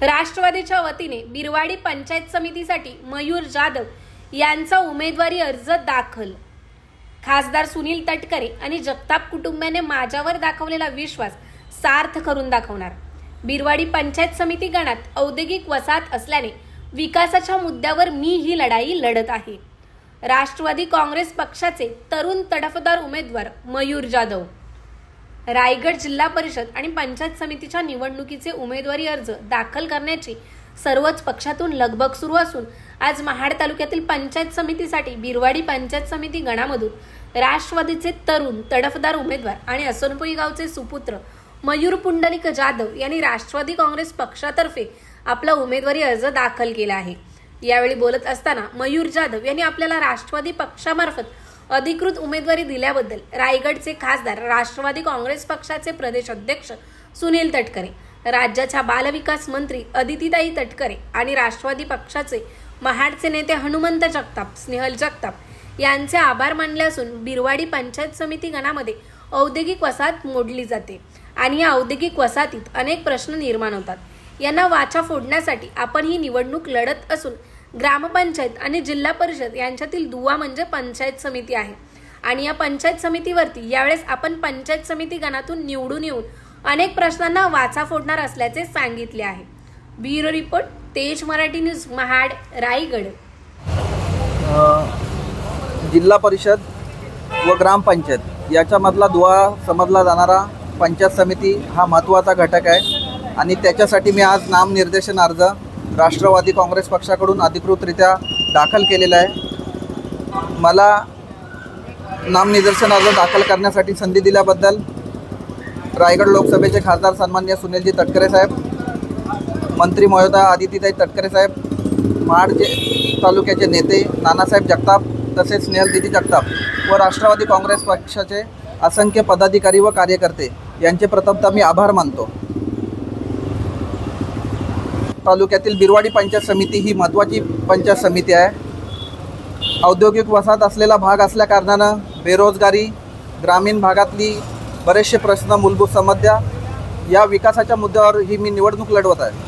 राष्ट्रवादीच्या वतीने बिरवाडी पंचायत समितीसाठी मयूर जाधव यांचा उमेदवारी अर्ज दाखल. खासदार सुनील तटकरे आणि जगताप कुटुंबाने माझ्यावर दाखवलेला विश्वास सार्थ करून दाखवणार. बिरवाडी पंचायत समिती गणात औद्योगिक वसाहत असल्याने विकासाच्या मुद्द्यावर मी ही लढाई लढत आहे. राष्ट्रवादी काँग्रेस पक्षाचे तरुण तडफदार उमेदवार मयूर जाधव. रायगड जिल्हा परिषद आणि पंचायत समितीच्या निवडणुकीचे उमेदवारी अर्ज दाखल करण्याची सर्वच पक्षातून लगबग सुरू असून आज महाड तालुक्यातील पंचायत समितीसाठी बिरवाडी पंचायत समिती गणामधून राष्ट्रवादीचे तरुण तडफदार उमेदवार आणि असनपुरी गावचे सुपुत्र मयूर पुंडलिक जाधव यांनी राष्ट्रवादी काँग्रेस पक्षातर्फे आपला उमेदवारी अर्ज दाखल केला आहे. यावेळी बोलत असताना मयूर जाधव यांनी आपल्याला राष्ट्रवादी पक्षामार्फत अधिकृत उमेदवारी दिल्याबद्दल रायगडचे खासदार राष्ट्रवादी काँग्रेस पक्षाचे प्रदेश अध्यक्ष सुनील तटकरे राज्याच्या बालविकास मंत्री अदितीताई तटकरे आणि राष्ट्रवादी पक्षाचे महाडचे नेते हनुमंत जगताप स्नेहल जगताप यांचे आभार मानले असून बिरवाडी पंचायत समिती गणामध्ये औद्योगिक वसाहत मोडली जाते आणि या औद्योगिक वसाहतीत अनेक प्रश्न निर्माण होतात. यांना वाचा फोडण्यासाठी आपण ही निवडणूक लढत असून ग्रामपंचायत आणि जिल्हा परिषद यांच्यातील दुवा म्हणजे पंचायत समिती आहे. आणि या पंचायत समितीवरती यावेळेस आपण पंचायत समिती गणातून निवडून येऊन अनेक प्रश्नांना वाचा फोडणार असल्याचे सांगितले आहे. ब्युरो रिपोर्ट तेज मराठी न्यूज महाड रायगड. जिल्हा परिषद व ग्रामपंचायत याच्यामधला दुवा समजला जाणारा पंचायत समिती हा महत्त्वाचा घटक आहे. आणि त्याच्यासाठी मी आज नामनिर्देशन अर्ज राष्ट्रवादी काँग्रेस पक्षाकडून अधिकृतरित्या दाखल केलेला आहे. मला नामनिदर्शन अर्ज दाखल करण्यासाठी संधी दिल्याबद्दल रायगड लोकसभेचे खासदार सन्मान्य सुनीलजी तटकरे साहेब मंत्री महोदया आदितीताई तटकरे साहेब महाडचे तालुक्याचे नेते नानासाहेब जगताप तसेच स्नेहलदिदी जगताप व राष्ट्रवादी काँग्रेस पक्षाचे असंख्य पदाधिकारी व कार्यकर्ते यांचे प्रथमतः मी आभार मानतो. तालुक्यातील बिरवाडी पंचायत समिती ही महत्त्वाची पंचायत समिती आहे. औद्योगिक वसाहत असलेला भाग असल्याकारणानं बेरोजगारी ग्रामीण भागातली बरेचसे प्रश्न मूलभूत समस्या या विकासाच्या मुद्द्यावर ही मी निवडणूक लढवत आहे.